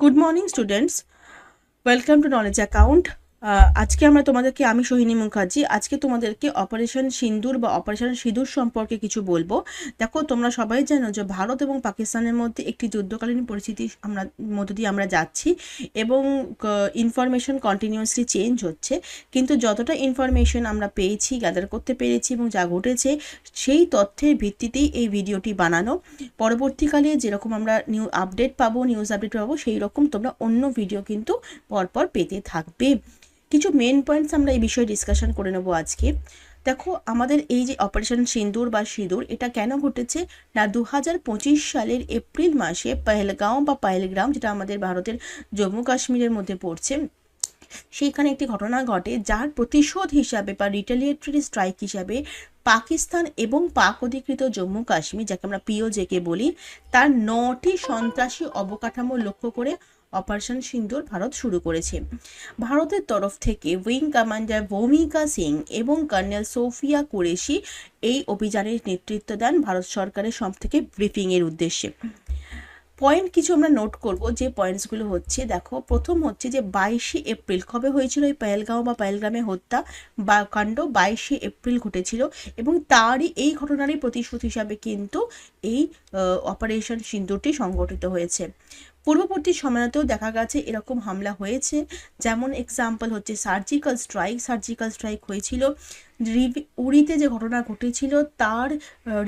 Good morning students. Welcome to Knowledge Account. আজকে আমরা তোমাদেরকে, আমি সোহিনী মুখার্জি, আজকে তোমাদেরকে অপারেশন সিন্দুর বা অপারেশন সিঁদুর সম্পর্কে কিছু বলব। দেখো, তোমরা সবাই জানো যে ভারত এবং পাকিস্তানের মধ্যে একটি যুদ্ধকালীন পরিস্থিতি আমরা, মধ্য দিয়ে আমরা যাচ্ছি এবং ইনফরমেশন কন্টিনিউয়াসলি চেঞ্জ হচ্ছে। কিন্তু যতটা ইনফরমেশন আমরা পেয়েছি গ্যাদার করতে পেরেছি এবং যা ঘটেছে, সেই তথ্যের ভিত্তিতেই এই ভিডিওটি বানানো। পরবর্তীকালে যেরকম আমরা নিউ আপডেট পাবো নিউজ আপডেট পাবো, সেই রকম তোমরা অন্য ভিডিও কিন্তু পরপর পেতে থাকবে। কিছু মেন পয়েন্টস আমরা এই বিষয়ে ডিসকাশন করে নেব আজকে। দেখো, আমাদের এই যে অপারেশন সিন্দুর বা সিঁদুর, এটা কেন ঘটেছে? না দু হাজার পঁচিশ সালের এপ্রিল মাসে পহেলগাঁও বা পহেলগ্রাম, যেটা আমাদের ভারতের জম্মু কাশ্মীরের মধ্যে পড়ছে, সেইখানে একটি ঘটনা ঘটে, যার প্রতিশোধ হিসাবে বা রিটেলিয়েটরি স্ট্রাইক হিসাবে পাকিস্তান এবং পাক অধিকৃত জম্মু কাশ্মীর, যাকে আমরা পিওজেকে বলি, তার নটি সন্ত্রাসী অবকাঠামো লক্ষ্য করে অপারেশন সিন্দুর ভারত শুরু করেছে। ভারতের তরফ থেকে উইং কমান্ডার ভৌমিকা সিং এবং কর্নেল সোফিয়া কুরেশি এই অভিযানের নেতৃত্ব দেন ভারত সরকারের সব থেকে ব্রিফিংয়ের উদ্দেশ্যে। পয়েন্ট কিছু আমরা নোট করব যে পয়েন্টসগুলো হচ্ছে, দেখো, প্রথম হচ্ছে যে বাইশে এপ্রিল কবে হয়েছিল এই পেহেলগাঁও বা পেহেলগ্রামে হত্যা? বা কাণ্ড বাইশে এপ্রিল ঘটেছিল এবং তারই এই ঘটনারই প্রতিশোধ হিসাবে কিন্তু এই অপারেশন সিন্দুরটি সংগঠিত হয়েছে। পূর্ববর্তী সময়তেও দেখা গেছে এরকম হামলা হয়েছে। যেমন এক্সাম্পল হচ্ছে সার্জিক্যাল স্ট্রাইক সার্জিক্যাল স্ট্রাইক হয়েছিল। উড়িতে যে ঘটনা ঘটেছিল, তার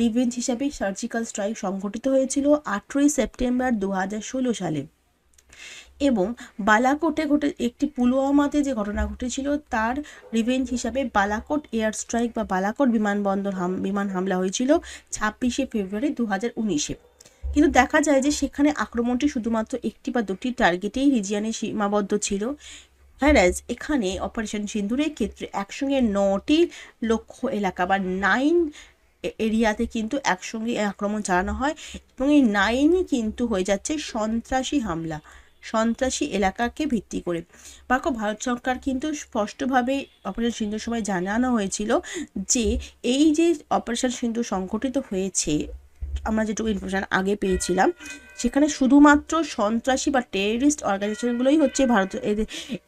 রিভেঞ্জ হিসাবে সার্জিক্যাল স্ট্রাইক সংঘটিত হয়েছিল আঠেরোই সেপ্টেম্বর দু হাজার ষোলো সালে। এবং বালাকোটে ঘটে, একটি পুলওয়ামাতে যে ঘটনা ঘটেছিল, তার রিভেঞ্জ হিসাবে বালাকোট এয়ার স্ট্রাইক বা বালাকোট বিমানবন্দর হাম বিমান হামলা হয়েছিল ছাব্বিশে ফেব্রুয়ারি দু হাজার উনিশে। কিন্তু দেখা যায় যে সেখানে আক্রমণটি শুধুমাত্র একটি বা দুটি টার্গেটেই রিজিয়ানে সীমাবদ্ধ ছিল। হ্যারাজ এখানে অপারেশন সিন্দুরের ক্ষেত্রে একসঙ্গে নটি লক্ষ্য এলাকা বা নাইন এরিয়াতে কিন্তু একসঙ্গে আক্রমণ চালানো হয় এবং এই নাইনই কিন্তু হয়ে যাচ্ছে সন্ত্রাসী হামলা, সন্ত্রাসী এলাকাকে ভিত্তি করে। বাক্য ভারত সরকার কিন্তু স্পষ্টভাবে অপারেশন সিন্ধুর সময় জানানো হয়েছিল যে এই যে অপারেশন সিন্ধু সংঘটিত হয়েছে আমরা যেটুকু ইনফরমেশান আগে পেয়েছিলাম, সেখানে শুধুমাত্র সন্ত্রাসী বা টেররিস্ট অর্গানাইজেশনগুলোই হচ্ছে ভারত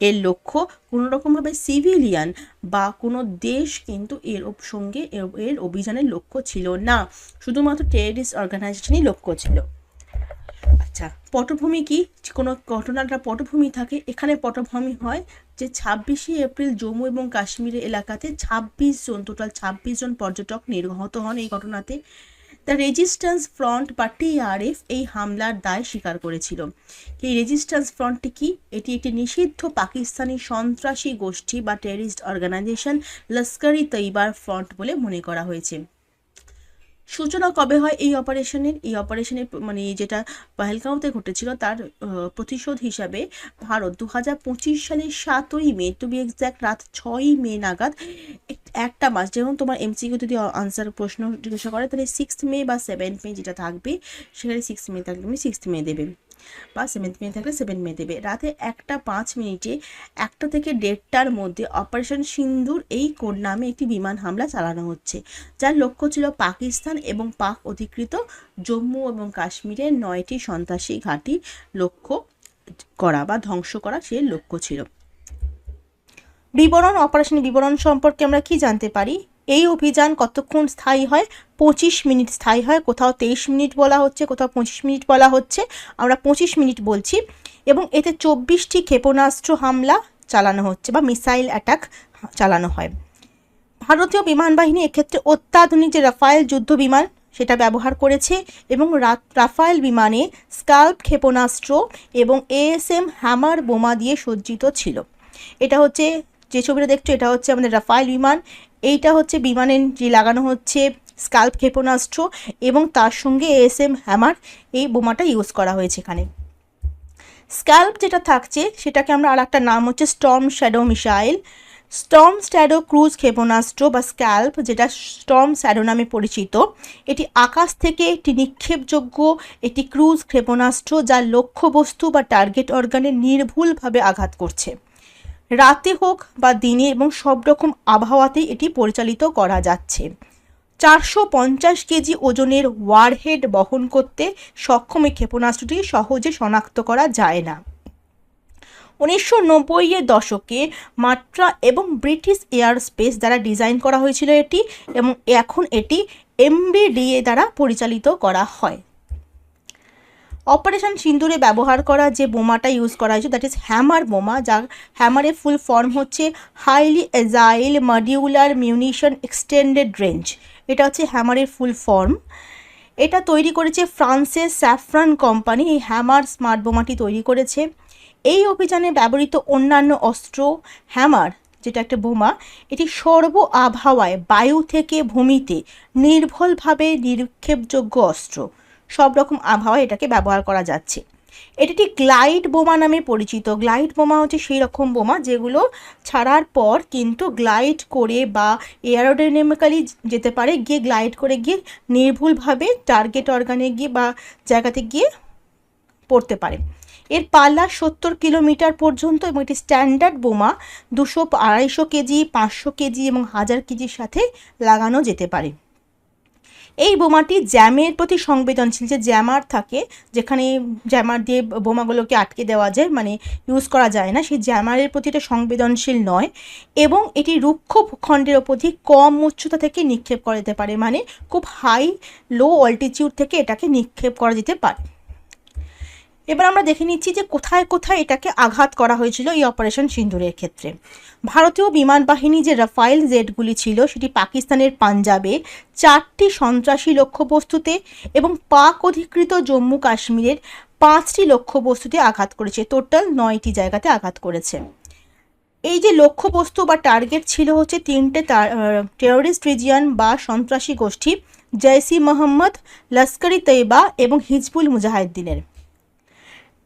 এর লক্ষ্য। কোনো রকমভাবে সিভিলিয়ান বা কোনো দেশ কিন্তু এর সঙ্গে এর অভিযানের লক্ষ্য ছিল না। শুধুমাত্র টেররিস্ট অর্গানাইজেশনই লক্ষ্য ছিল। আচ্ছা পটভূমি কি? কোনো ঘটনাটা পটভূমি থাকে? এখানে পটভূমি হয় যে ছাব্বিশে এপ্রিল জম্মু এবং কাশ্মীরের এলাকাতে ছাব্বিশ জন টোটাল ছাব্বিশ জন পর্যটক নির্গত হন এই ঘটনাতে। দ্য রেজিস্ট্যান্স ফ্রন্ট বা টিআরএফ এই হামলার দায় স্বীকার করেছিল। এই রেজিস্ট্যান্স ফ্রন্টটি কি? এটি একটি নিষিদ্ধ পাকিস্তানি সন্ত্রাসী গোষ্ঠী বা টেরিস্ট অর্গানাইজেশন লস্করি তৈবার ফ্রন্ট বলে মনে করা হয়েছে। সূচনা কবে হয় এই অপারেশনের? এই অপারেশনের মানে যেটা পহেলগাঁওতে ঘটেছিল তার প্রতিশোধ হিসাবে ভারত দু হাজার পঁচিশ সালের সাতই মে টু বি এক্স্যাক্ট রাত ছয়ই মে নাগাদ একটা মাস, যেমন তোমার এমসিকিউ যদি আনসার প্রশ্ন জিজ্ঞাসা করে, তাহলে সিক্সথ মে বা সেভেন্থ মে যেটা থাকবে, সেখানে সিক্স মে থাকলে তুমি সিক্সথ মে দেবে। বা সেভেন্থ মে থাকলে সেভেন মে দেবে। রাতে একটা পাঁচ মিনিটে একটা থেকে দেড়টার মধ্যে অপারেশন সিন্দুর এই কোড নামে একটি বিমান হামলা চালানো হচ্ছে, যার লক্ষ্য ছিল পাকিস্তান এবং পাক অধিকৃত জম্মু এবং কাশ্মীরের নয়টি সন্ত্রাসী ঘাঁটি লক্ষ্য করা বা ধ্বংস করা সে লক্ষ্য ছিল। বিবরণ অপারেশন বিবরণ সম্পর্কে আমরা কি জানতে পারি? এই অভিযান কতক্ষণ স্থায়ী হয়? পঁচিশ মিনিট স্থায়ী হয়। কোথাও তেইশ মিনিট বলা হচ্ছে, কোথাও পঁচিশ মিনিট বলা হচ্ছে। আমরা পঁচিশ মিনিট বলছি এবং এতে চব্বিশটি ক্ষেপণাস্ত্র হামলা চালানো হচ্ছে বা মিসাইল অ্যাটাক চালানো হয়। ভারতীয় বিমান বাহিনী এক্ষেত্রে অত্যাধুনিক যে রাফায়েল যুদ্ধ বিমান, সেটা ব্যবহার করেছে এবং রাফায়েল বিমানে স্কাল্প ক্ষেপণাস্ত্র এবং এএসএম হ্যামার বোমা দিয়ে সজ্জিত ছিল। এটা হচ্ছে যে ছবিটা দেখছ, এটা হচ্ছে আমাদের রাফাইল বিমান। এইটা হচ্ছে বিমানের যে লাগানো হচ্ছে স্কাল্প ক্ষেপণাস্ত্র এবং তার সঙ্গে এস এম হ্যামার এই বোমাটা ইউজ করা হয়েছে এখানে। স্ক্যাল্প যেটা থাকছে, সেটাকে আমরা আর একটা নাম হচ্ছে storm shadow missile storm shadow cruise ক্ষেপণাস্ত্র বা স্ক্যাল্প যেটা স্টর্ম স্যাডো নামে পরিচিত, এটি আকাশ থেকে একটি নিক্ষেপযোগ্য একটি ক্রুজ ক্ষেপণাস্ত্র, যার লক্ষ্যবস্তু বা টার্গেট অর্গানে নির্ভুলভাবে আঘাত করছে। রাতে হোক বা দিনে এবং সব রকম আবহাওয়াতেই এটি পরিচালিত করা যাচ্ছে। চারশো পঞ্চাশ কেজি ওজনের ওয়ারহেড বহন করতে সক্ষম এই ক্ষেপণাস্ত্রটি সহজে শনাক্ত করা যায় না। উনিশশো নব্বইয়ের দশকে মাত্রা এবং ব্রিটিশ এয়ার স্পেস দ্বারা ডিজাইন করা হয়েছিল এটি এবং এখন এটি এমবিডিএ দ্বারা পরিচালিত করা হয়। অপারেশন সিন্দুরে ব্যবহার করা যে বোমাটা ইউজ করা হয়েছে দ্যাট ইজ হ্যামার বোমা যার হ্যামারের ফুল ফর্ম হচ্ছে highly agile modular munition extended range এটা হচ্ছে হ্যামারের ফুল ফর্ম এটা তৈরি করেছে ফ্রান্সের স্যাফরান কোম্পানি, এই হ্যামার স্মার্ট বোমাটি তৈরি করেছে। এই অভিযানে ব্যবহৃত অন্যান্য অস্ত্র হ্যামার যেটা একটা বোমা, এটি সর্ব আবহাওয়ায় বায়ু থেকে ভূমিতে নির্ভুলভাবে নিক্ষেপযোগ্য অস্ত্র। সব রকম আবহাওয়ায় এটাকে ব্যবহার করা যাচ্ছে। এটি একটি গ্লাইড বোমা নামে পরিচিত। গ্লাইড বোমা হচ্ছে সেই রকম বোমা যেগুলো ছাড়ার পর কিন্তু গ্লাইড করে বা এয়ারোডাইনামিক্যালি যেতে পারে, গিয়ে গ্লাইড করে গিয়ে নির্ভুলভাবে টার্গেট অর্গানে গিয়ে বা জায়গাতে গিয়ে পড়তে পারে। এর পাল্লা সত্তর কিলোমিটার পর্যন্ত এবং এটি স্ট্যান্ডার্ড বোমা দুশো আড়াইশো কেজি, পাঁচশো কেজি এবং হাজার কেজির সাথে লাগানো যেতে পারে। এই বোমাটি জ্যামের প্রতি সংবেদনশীল যে জ্যামার থাকে, যেখানে জ্যামার দিয়ে বোমাগুলোকে আটকে দেওয়া যায় মানে ইউজ করা যায় না, সেই জ্যামারের প্রতি এটা সংবেদনশীল নয় এবং এটি রুক্ষ ভূখণ্ডের প্রতি কম উচ্চতা থেকে নিক্ষেপ করা যেতে পারে মানে খুব হাই লো অল্টিচিউড থেকে এটাকে নিক্ষেপ করা যেতে পারে। এবার আমরা দেখে নিচ্ছি যে কোথায় কোথায় এটাকে আঘাত করা হয়েছিল এই অপারেশন সিন্দুরের ক্ষেত্রে। ভারতীয় বিমান বাহিনী যে রাফাইল জেটগুলি ছিল, সেটি পাকিস্তানের পাঞ্জাবে চারটি সন্ত্রাসী লক্ষ্যবস্তুতে এবং পাক অধিকৃত জম্মু কাশ্মীরের পাঁচটি লক্ষ্যবস্তুতে আঘাত করেছে। টোটাল নয়টি জায়গাতে আঘাত করেছে। এই যে লক্ষ্যবস্তু বা টার্গেট ছিল হচ্ছে তিনটে টেরোরিস্ট রিজিয়ন বা সন্ত্রাসী গোষ্ঠী জৈসি মোহাম্মদ, লস্করি তৈবা এবং হিজবুল মুজাহিদ্দিনের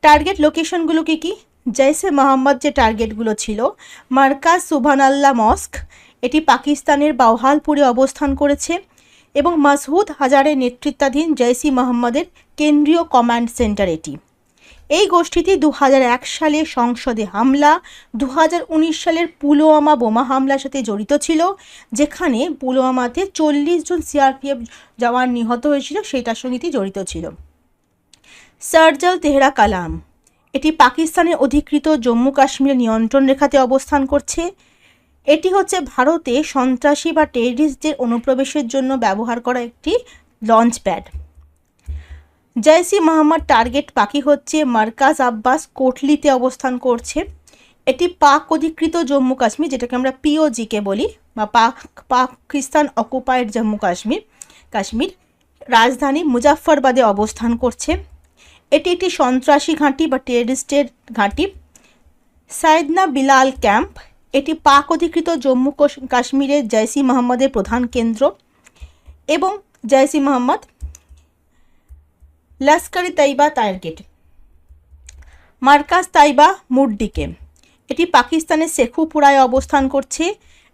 টার্গেট লোকেশনগুলো কী কী? জৈসে মোহাম্মদ যে টার্গেটগুলো ছিল মার্কাজ সুবহান আল্লাহ মস্ক, এটি পাকিস্তানের বাওহালপুরে অবস্থান করেছে এবং মাসহুদ হাজারের নেতৃত্বাধীন জৈসি মোহাম্মদের কেন্দ্রীয় কমান্ড সেন্টার এটি। এই গোষ্ঠীটি দু সালে সংসদে হামলা দু হাজার উনিশ সালের পুলওয়ামা বোমা হামলার সাথে জড়িত ছিল, যেখানে পুলওয়ামাতে চল্লিশ জন সিআরপিএফ জওয়ান নিহত হয়েছিল, সেটার সঙ্গে জড়িত ছিল। সার্জাল তেহরা কালাম। এটি পাকিস্তানের অধিকৃত জম্মু কাশ্মীর নিয়ন্ত্রণ রেখাতে অবস্থান করছে। এটি হচ্ছে ভারতে সন্ত্রাসী বা টেরিস্টদের অনুপ্রবেশের জন্য ব্যবহার করা একটি launch pad Jaish Mohammad target পাখি হচ্ছে মার্কাজ আব্বাস কোটলিতে অবস্থান করছে। এটি পাক অধিকৃত জম্মু কাশ্মীর, যেটাকে আমরা পিওজিকে বলি, বা পাক, পাকিস্তান অকুপায়েড জম্মু কাশ্মীর কাশ্মীর রাজধানী মুজাফরবাদে অবস্থান করছে। এটি একটি সন্ত্রাসী ঘাঁটি বা টেরিস্টের ঘাঁটি। সাইদনা বিলাল ক্যাম্প, এটি পাক অধিকৃত জম্মু কাশ্মীরের জয়সি মোহাম্মদের প্রধান কেন্দ্র এবং জয়সি মোহাম্মদ লস্করি তাইবা টার্গেট। মার্কাজ তাইবা মুড্ডিকে, এটি পাকিস্তানের শেখুপুরায় অবস্থান করছে।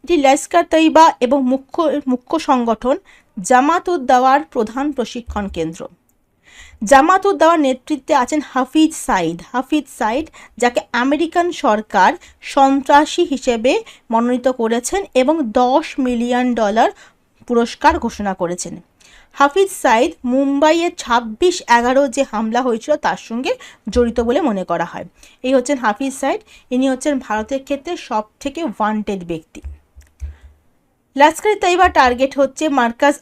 এটি লস্কর তৈবা এবং মুখ্য মুখ্য সংগঠন জামাত উদ দাওয়ার প্রধান প্রশিক্ষণ কেন্দ্র। জামাত উদ দাওয়ার নেতৃত্বে আছেন হাফিজ সাইদ হাফিজ সাইদ যাকে আমেরিকান সরকার সন্ত্রাসী হিসেবে মনোনীত করেছেন এবং দশ মিলিয়ন ডলার পুরস্কার ঘোষণা করেছেন। হাফিজ সাইদ মুম্বাইয়ের ছাব্বিশ এগারো যে হামলা হয়েছিল তার সঙ্গে জড়িত বলে মনে করা হয়। এই হচ্ছেন হাফিজ সাইদ ইনি হচ্ছেন ভারতের ক্ষেত্রে সব থেকে ওয়ান্টেড ব্যক্তি। লাস্কারি তাইবা টার্গেট হচ্ছে মার্কাজ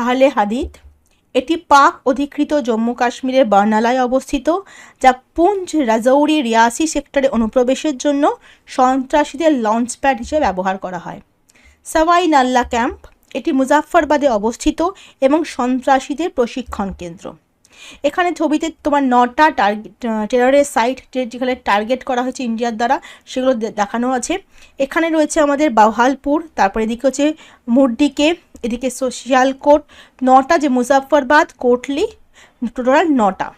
আহলে হাদিদ। এটি পাক অধিকৃত জম্মু কাশ্মীরের বার্নালায় অবস্থিত, যা পুঞ্জ রাজৌরি রিয়াসি সেক্টরে অনুপ্রবেশের জন্য সন্ত্রাসীদের লঞ্চপ্যাড হিসেবে ব্যবহার করা হয়। সাওয়াই নাল্লা ক্যাম্প, এটি মুজাফরবাদে অবস্থিত এবং সন্ত্রাসীদের প্রশিক্ষণ কেন্দ্র। এখানে ছবিতে তোমার নটা টার্গেট টেরারের সাইট যেখানে টার্গেট করা হয়েছে ইন্ডিয়ার দ্বারা, সেগুলো দেখানো আছে। এখানে রয়েছে আমাদের বাহালপুর তারপরে এদিকে হচ্ছে মুরডিকে এদিকে শিয়ালকোট নটা, যে মুজাফরবাদ কোটলি, টোটাল নটা।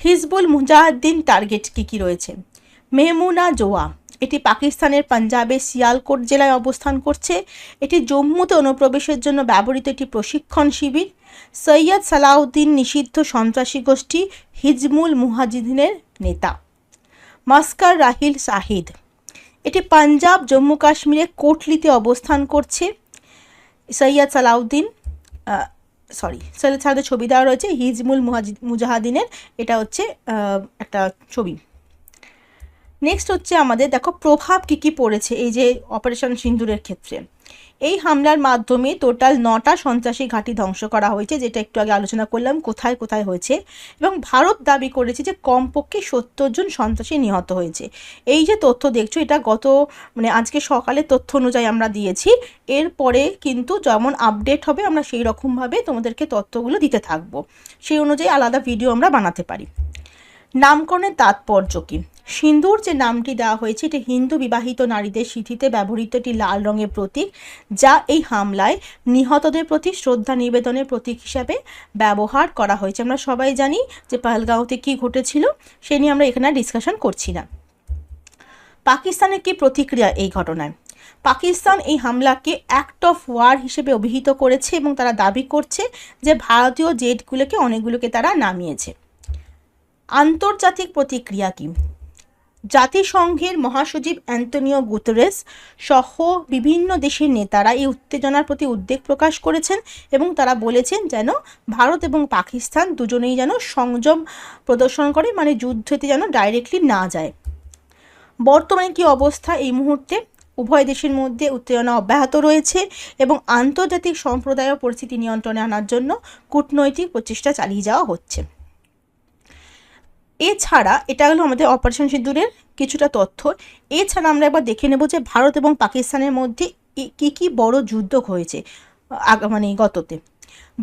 হিজবুল মুজাহিদ্দিন টার্গেট কী কী রয়েছে? মেহমুনা জোয়া, এটি পাকিস্তানের পাঞ্জাবের শিয়ালকোট জেলায় অবস্থান করছে। এটি জম্মুতে অনুপ্রবেশের জন্য ব্যবহৃত একটি প্রশিক্ষণ শিবির। সৈয়দ সালাউদ্দিন নিষিদ্ধ সন্ত্রাসী গোষ্ঠী হিজমুল মুহাজিদিনের নেতা। মাস্কার রাহিল শাহিদ এটি পাঞ্জাব, জম্মু, কাশ্মীরে কোটলিতে অবস্থান করছে। সৈয়দ সালাউদ্দিন সরি সৈয়দ সালাউদ্দিন ছবি দেওয়া রয়েছে হিজমুল মুজাহাদিনের। এটা হচ্ছে একটা ছবি। নেক্সট হচ্ছে আমাদের, দেখো, প্রভাব কী কী পড়েছে, এই যে অপারেশন সিন্দুরের ক্ষেত্রে। এই হামলার মাধ্যমে টোটাল নটা সন্ত্রাসী ঘাঁটি ধ্বংস করা হয়েছে, যেটা একটু আগে আলোচনা করলাম, কোথায় কোথায় হয়েছে। এবং ভারত দাবি করেছে যে কমপক্ষে সত্তর জন সন্ত্রাসী নিহত হয়েছে। এই যে তথ্য দেখছ, এটা গত মানে আজকে সকালে তথ্য অনুযায়ী আমরা দিয়েছি। এরপরে কিন্তু যেমন আপডেট হবে, আমরা সেই রকমভাবে তোমাদেরকে তথ্যগুলো দিতে থাকব। সেই অনুযায়ী আলাদা ভিডিও আমরা বানাতে পারি। নামকরণের তাৎপর্য কী? সিন্দুর যে নামটি দেওয়া হয়েছে, এটি হিন্দু বিবাহিত নারীদের সিঁথিতে ব্যবহৃত একটি লাল রঙের প্রতীক, যা এই হামলায় নিহতদের প্রতি শ্রদ্ধা নিবেদনের প্রতীক হিসাবে ব্যবহার করা হয়েছে। আমরা সবাই জানি যে পাহলগাঁওতে কী ঘটেছিল, সে নিয়ে আমরা এখানে ডিসকাশন করছি না। পাকিস্তানের কি প্রতিক্রিয়া এই ঘটনায়? পাকিস্তান এই হামলাকে অ্যাক্ট অফ ওয়ার হিসেবে অভিহিত করেছে এবং তারা দাবি করছে যে ভারতীয় জেটগুলোকে অনেকগুলোকে তারা নামিয়েছে। আন্তর্জাতিক প্রতিক্রিয়া কী? জাতিসংঘের মহাসচিব অ্যান্টনিও গুতরেস সহ বিভিন্ন দেশের নেতারা এই উত্তেজনার প্রতি উদ্বেগ প্রকাশ করেছেন এবং তারা বলেছেন যেন ভারত এবং পাকিস্তান দুজনেই যেন সংযম প্রদর্শন করে মানে যুদ্ধতে যেন ডাইরেক্টলি না যায়। বর্তমানে কি অবস্থা এই মুহূর্তে? উভয় দেশের মধ্যে উত্তেজনা অব্যাহত রয়েছে এবং আন্তর্জাতিক সম্প্রদায় পরিস্থিতি নিয়ন্ত্রণে আনার জন্য কূটনৈতিক প্রচেষ্টা চালিয়ে যাওয়া হচ্ছে। এছাড়া এটা হলো আমাদের অপারেশন সিঁদুরের কিছুটা তথ্য। এছাড়া আমরা একবার দেখে নেব যে ভারত এবং পাকিস্তানের মধ্যে কী কী বড় যুদ্ধ হয়েছে মানে গততে।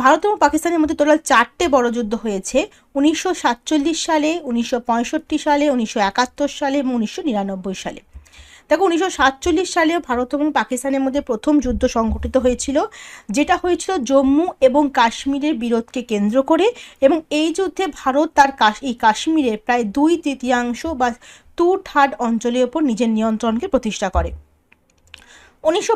ভারত এবং পাকিস্তানের মধ্যে টোটাল চারটে বড় যুদ্ধ হয়েছে, উনিশশো সাতচল্লিশ সালে, উনিশশো পঁয়ষট্টি সালে, উনিশশো একাত্তর সালে এবং উনিশশো নিরানব্বই সালে। দেখো, উনিশশো সাতচল্লিশ সালে ভারত এবং পাকিস্তানের মধ্যে প্রথম যুদ্ধ সংঘটিত হয়েছিল, যেটা হয়েছিল জম্মু এবং কাশ্মীরের বিরোধকে কেন্দ্র করে এবং এই যুদ্ধে ভারত তার এই কাশ্মীরের প্রায় দুই তৃতীয়াংশ বা টু থার্ড অঞ্চলের ওপর নিজের নিয়ন্ত্রণকে প্রতিষ্ঠা করে। উনিশশো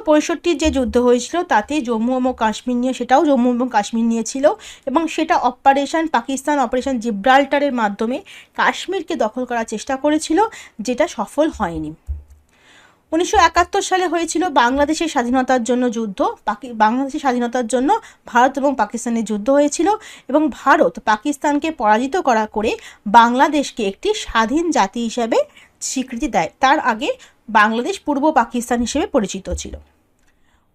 যে যুদ্ধ হয়েছিল, তাতে জম্মু এবং কাশ্মীর নিয়ে, সেটাও জম্মু এবং কাশ্মীর নিয়েছিল এবং সেটা অপারেশন, পাকিস্তান অপারেশন জিব্রাল্টারের মাধ্যমে কাশ্মীরকে দখল করার চেষ্টা করেছিল, যেটা সফল হয়নি। উনিশশো একাত্তর সালে হয়েছিল বাংলাদেশের স্বাধীনতার জন্য যুদ্ধ। পাকি বাংলাদেশের স্বাধীনতার জন্য ভারত এবং পাকিস্তানের যুদ্ধ হয়েছিল এবং ভারত পাকিস্তানকে পরাজিত করা করে বাংলাদেশকে একটি স্বাধীন জাতি হিসাবে স্বীকৃতি দেয়। তার আগে বাংলাদেশ পূর্ব পাকিস্তান হিসেবে পরিচিত ছিল।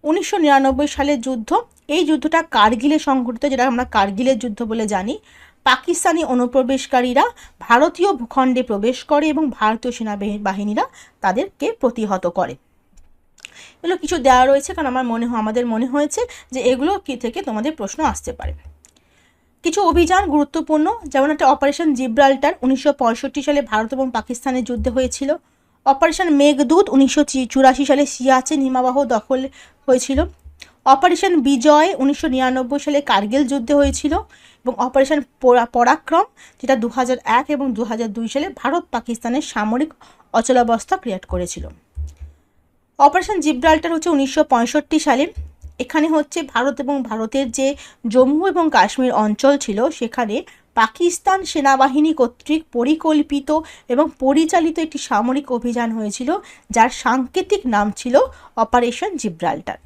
উনিশশো নিরানব্বই সালের যুদ্ধ। এই যুদ্ধটা কার্গিলে সংঘটিত, যেটা আমরা কার্গিলের যুদ্ধ বলে জানি। পাকিস্তানি অনুপ্রবেশকারীরা ভারতীয় ভূখণ্ডে প্রবেশ করে এবং ভারতীয় সেনাবাহিনীরা তাদেরকে প্রতিহত করে। এগুলো কিছু দেওয়া রয়েছে কারণ আমার মনে আমাদের মনে হয়েছে যে এগুলো কি থেকে তোমাদের প্রশ্ন আসতে পারে। কিছু অভিযান গুরুত্বপূর্ণ, যেমন একটা অপারেশন জিব্রাল্টার উনিশশো পঁয়ষট্টি সালে ভারত এবং পাকিস্তানের যুদ্ধে হয়েছিল। অপারেশন মেঘদূত উনিশশো চুরাশি সালে সিয়াচেন হিমাবাহ দখল হয়েছিল। অপারেশন বিজয় উনিশশো নিরানব্বই সালে কার্গিল যুদ্ধে হয়েছিল। এবং অপারেশন পরাক্রম, যেটা দু এবং দু সালে ভারত পাকিস্তানের সামরিক অচলাবস্থা ক্রিয়েট করেছিল। অপারেশন জিব্রাল্টার হচ্ছে উনিশশো পঁয়ষট্টি সালে। এখানে হচ্ছে ভারত এবং ভারতের যে জম্মু এবং কাশ্মীর অঞ্চল ছিল, সেখানে পাকিস্তান সেনাবাহিনী কর্তৃক পরিকল্পিত এবং পরিচালিত একটি সামরিক অভিযান হয়েছিল, যার সাংকেতিক নাম ছিল অপারেশন জিব্রাল্টার।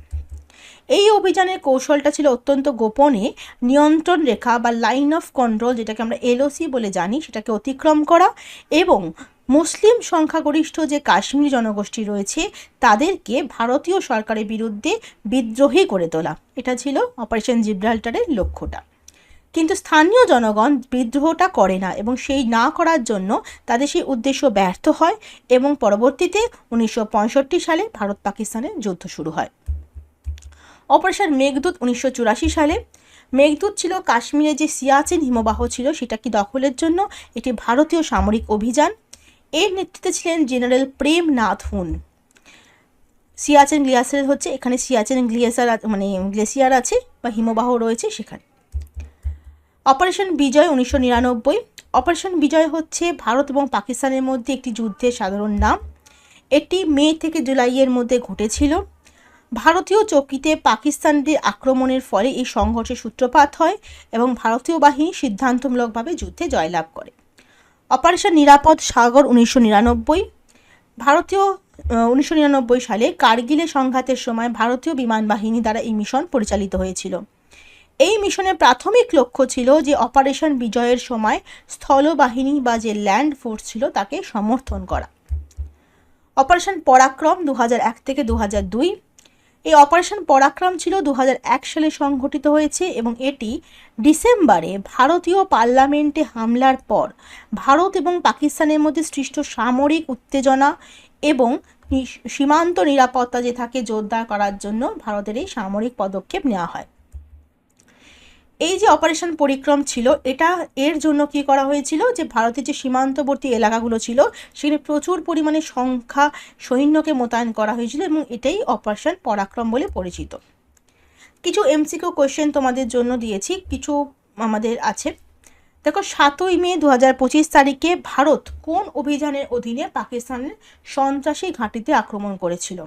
এই অভিযানের কৌশলটা ছিল অত্যন্ত গোপনে নিয়ন্ত্রণ রেখা বা লাইন অফ কন্ট্রোল যেটাকে আমরা এলওসি বলে জানি, সেটাকে অতিক্রম করা এবং মুসলিম সংখ্যাগরিষ্ঠ যে কাশ্মীর জনগোষ্ঠী রয়েছে, তাদেরকে ভারতীয় সরকারের বিরুদ্ধে বিদ্রোহী করে তোলা। এটা ছিল অপারেশন জিব্রাল্টারের লক্ষ্যটা। কিন্তু স্থানীয় জনগণ বিদ্রোহটা করে না এবং সেই না করার জন্য তাদের সেই উদ্দেশ্য ব্যর্থ হয় এবং পরবর্তীতে উনিশশো পঁয়ষট্টি সালে ভারত পাকিস্তানের যুদ্ধ শুরু হয়। অপারেশন মেঘদূত উনিশশো চুরাশি সালে। মেঘদূত ছিল কাশ্মীরে যে সিয়াচেন হিমবাহ ছিল সেটাকে দখলের জন্য? এটি ভারতীয় সামরিক অভিযান। এর নেতৃত্বে ছিলেন জেনারেল প্রেম নাথ হুন। সিয়াচেন গ্লিয়াসিয়ার হচ্ছে, এখানে সিয়াচেন গ্লিয়াসার মানে গ্লেসিয়ার আছে বা হিমবাহ রয়েছে সেখানে। অপারেশন বিজয় উনিশশো নিরানব্বই। অপারেশন বিজয় হচ্ছে ভারত এবং পাকিস্তানের মধ্যে একটি যুদ্ধের সাধারণ নাম। এটি মে থেকে জুলাইয়ের মধ্যে ঘটেছিল। ভারতীয় চৌকিতে পাকিস্তানদের আক্রমণের ফলে এই সংঘর্ষের সূত্রপাত হয় এবং ভারতীয় বাহিনী সিদ্ধান্তমূলকভাবে যুদ্ধে জয়লাভ করে। অপারেশন নিরাপদ সাগর উনিশশো নিরানব্বই। ভারতীয় উনিশশো নিরানব্বই সালে কার্গিলে সংঘাতের সময় ভারতীয় বিমান বাহিনী দ্বারা এই মিশন পরিচালিত হয়েছিল। এই মিশনের প্রাথমিক লক্ষ্য ছিল যে অপারেশন বিজয়ের সময় স্থলবাহিনী বা যে ল্যান্ড ফোর্স ছিল তাকে সমর্থন করা। অপারেশন পরাক্রম দু থেকে দু এই অপারেশন পরাক্রম ছিল দু সালে সংঘটিত হয়েছে এবং এটি ডিসেম্বরে ভারতীয় পার্লামেন্টে হামলার পর ভারত এবং পাকিস্তানের মধ্যে সৃষ্ট সামরিক উত্তেজনা এবং সীমান্ত নিরাপত্তা যে থাকে জোরদার করার জন্য ভারতের এই সামরিক পদক্ষেপ নেওয়া হয়। এই যে অপারেশন পরিক্রম ছিল, এটা এর জন্য কি করা হয়েছিল? যে ভারতের যে সীমান্তবর্তী এলাকাগুলো ছিল, সেখানে প্রচুর পরিমাণে সংখ্যা সৈন্যকে মোতায়েন করা হয়েছিল এবং এটাই অপারেশন পরাক্রম বলে পরিচিত। কিছু এমসিকিউ কোয়েশ্চেন তোমাদের জন্য দিয়েছি। কিছু আমাদের আছে। দেখো, সাতই মে দু হাজার পঁচিশ তারিখে ভারত কোন অভিযানের অধীনে পাকিস্তানের সন্ত্রাসী ঘাঁটিতে আক্রমণ করেছিল?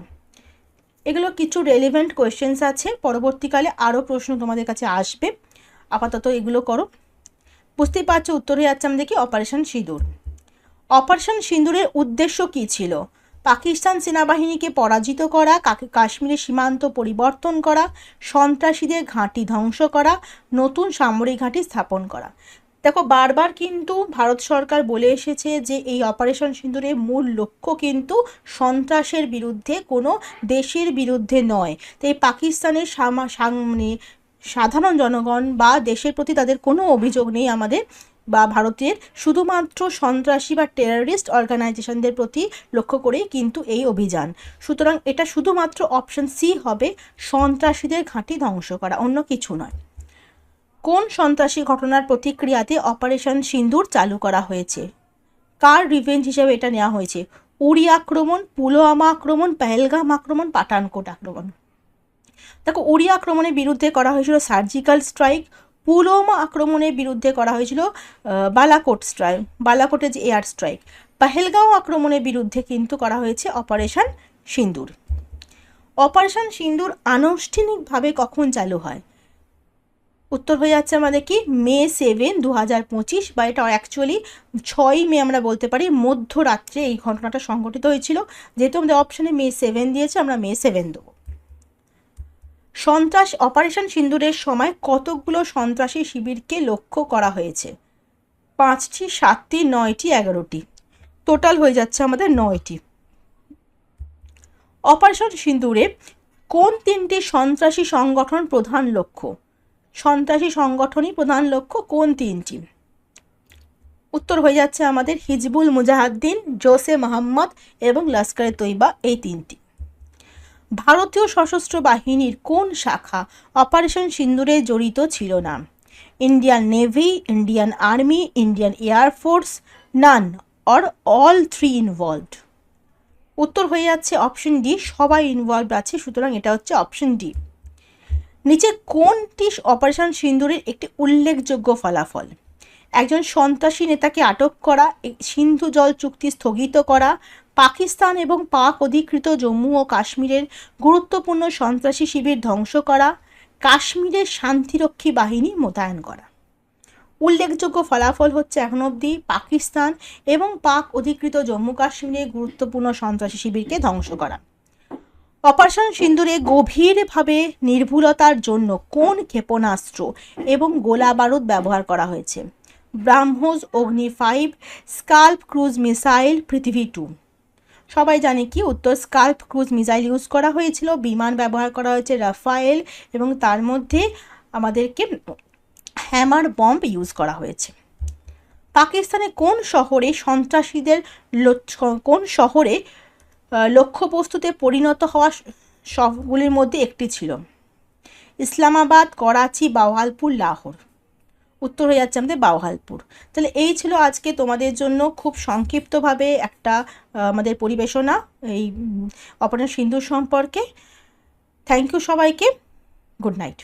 এগুলো কিছু রেলিভেন্ট কোয়েশ্চেন্স আছে। পরবর্তীকালে আরও প্রশ্ন তোমাদের কাছে আসবে। আপাতত এগুলো করো। বুঝতেই পারছ উত্তর হয়ে যাচ্ছে আমাদের কি? অপারেশন সিঁদুর। অপারেশন সিঁদুরের উদ্দেশ্য কী ছিল? পাকিস্তান সেনাবাহিনীকে পরাজিত করা কাশ্মীরের সীমান্ত পরিবর্তন করা, সন্ত্রাসীদের ঘাঁটি ধ্বংস করা, নতুন সামরিক ঘাঁটি স্থাপন করা। দেখো, বারবার কিন্তু ভারত সরকার বলে এসেছে যে এই অপারেশন সিঁদুরের মূল লক্ষ্য কিন্তু সন্ত্রাসের বিরুদ্ধে কোনো দেশের বিরুদ্ধে নয়। তাই পাকিস্তানের সামা সামনে সাধারণ জনগণ বা দেশের প্রতি তাদের কোনো অভিযোগ নেই আমাদের বা ভারতের শুধুমাত্র সন্ত্রাসী বা টেরারিস্ট অর্গানাইজেশনদের প্রতি লক্ষ্য করেই কিন্তু এই অভিযান। সুতরাং এটা শুধুমাত্র অপশন সি হবে, সন্ত্রাসীদের ঘাঁটি ধ্বংস করা, অন্য কিছু নয়। কোন সন্ত্রাসী ঘটনার প্রতিক্রিয়াতে অপারেশন সিন্দুর চালু করা হয়েছে? কার রিভেঞ্জ হিসেবে এটা নেওয়া হয়েছে? উড়ি আক্রমণ, পুলওয়ামা আক্রমণ, পেহেলগাম আক্রমণ পাঠানকোট আক্রমণ। দেখো উড়ি আক্রমণের বিরুদ্ধে করা হয়েছিল সার্জিক্যাল স্ট্রাইক, পুলওয়ামা আক্রমণের বিরুদ্ধে করা হয়েছিল বালাকোট স্ট্রাইক বালাকোটে যে এয়ার স্ট্রাইক। পাহেলগাঁও আক্রমণের বিরুদ্ধে কিন্তু করা হয়েছে অপারেশন সিন্দুর। অপারেশন সিন্দুর আনুষ্ঠানিকভাবে কখন চালু হয়? উত্তর হয়ে যাচ্ছে আমাদের কি? মে সেভেন দু হাজার পঁচিশ বা এটা অ্যাকচুয়ালি ছয়ই মে আমরা বলতে পারি, মধ্যরাত্রে এই ঘটনাটা সংঘটিত হয়েছিল। যেহেতু আমাদের অপশানে মে সেভেন দিয়েছে, আমরা মে সেভেন দেবো। সন্ত্রাস অপারেশন সিন্দুরের সময় কতকগুলো সন্ত্রাসী শিবিরকে লক্ষ্য করা হয়েছে? পাঁচটি, সাতটি, নয়টি, এগারোটি। টোটাল হয়ে যাচ্ছে আমাদের নয়টি। অপারেশন সিন্দুরে কোন তিনটি সন্ত্রাসী সংগঠন প্রধান লক্ষ্য? সন্ত্রাসী সংগঠনই প্রধান লক্ষ্য, কোন তিনটি? উত্তর হয়ে যাচ্ছে আমাদের হিজবুল মুজাহাদ্দিন, জোসে মোহাম্মদ এবং লস্করে তৈবা এই তিনটি। ভারতীয় সশস্ত্র বাহিনীর কোন শাখা অপারেশন সিন্দুরে জড়িত ছিল না? Indian navy Indian army Indian air force none or all three involved উত্তর হয়ে যাচ্ছে অপশন ডি সবাই ইনভলভড আছে, সুতরাং এটা হচ্ছে অপশন ডি নিচে কোনটি অপারেশন সিন্দুরের একটি উল্লেখযোগ্য ফলাফল? একজন সন্ত্রাসী নেতাকে আটক করা সিন্ধু জল চুক্তি স্থগিত করা পাকিস্তান এবং পাক অধিকৃত জম্মু ও কাশ্মীরের গুরুত্বপূর্ণ সন্ত্রাসী শিবির ধ্বংস করা, কাশ্মীরের শান্তিরক্ষী বাহিনী মোতায়েন করা। উল্লেখযোগ্য ফলাফল হচ্ছে এখন অবধি পাকিস্তান এবং পাক অধিকৃত জম্মু কাশ্মীরে গুরুত্বপূর্ণ সন্ত্রাসী শিবিরকে ধ্বংস করা। অপারেশন সিন্দুরে গভীরভাবে নির্ভুলতার জন্য কোন ক্ষেপণাস্ত্র এবং গোলা বারুদ ব্যবহার করা হয়েছে? BrahMos Agni five SCALP cruise missile Prithvi two সবাই জানে কি উত্তর স্কাল্প ক্রুজ মিসাইল ইউজ করা হয়েছিল, বিমান ব্যবহার করা হয়েছে রাফায়েল এবং তার মধ্যে আমাদেরকে হ্যামার বম্ব ইউজ করা হয়েছে। পাকিস্তানে কোন শহরে সন্ত্রাসীদের কোন শহরে লক্ষ্যবস্তুতে পরিণত হওয়া স- শহরগুলির মধ্যে একটি ছিল? ইসলামাবাদ, করাচি, বাওয়ালপুর, লাহোর। উত্তর হয়ে যাচ্ছে আমাদের বাওহালপুর। তাহলে এই ছিল আজকে তোমাদের জন্য খুব সংক্ষিপ্তভাবে একটা আমাদের পরিবেশনা, এই অপর্ণা সিন্ধু সম্পর্কে। থ্যাংক ইউ সবাইকে। Good night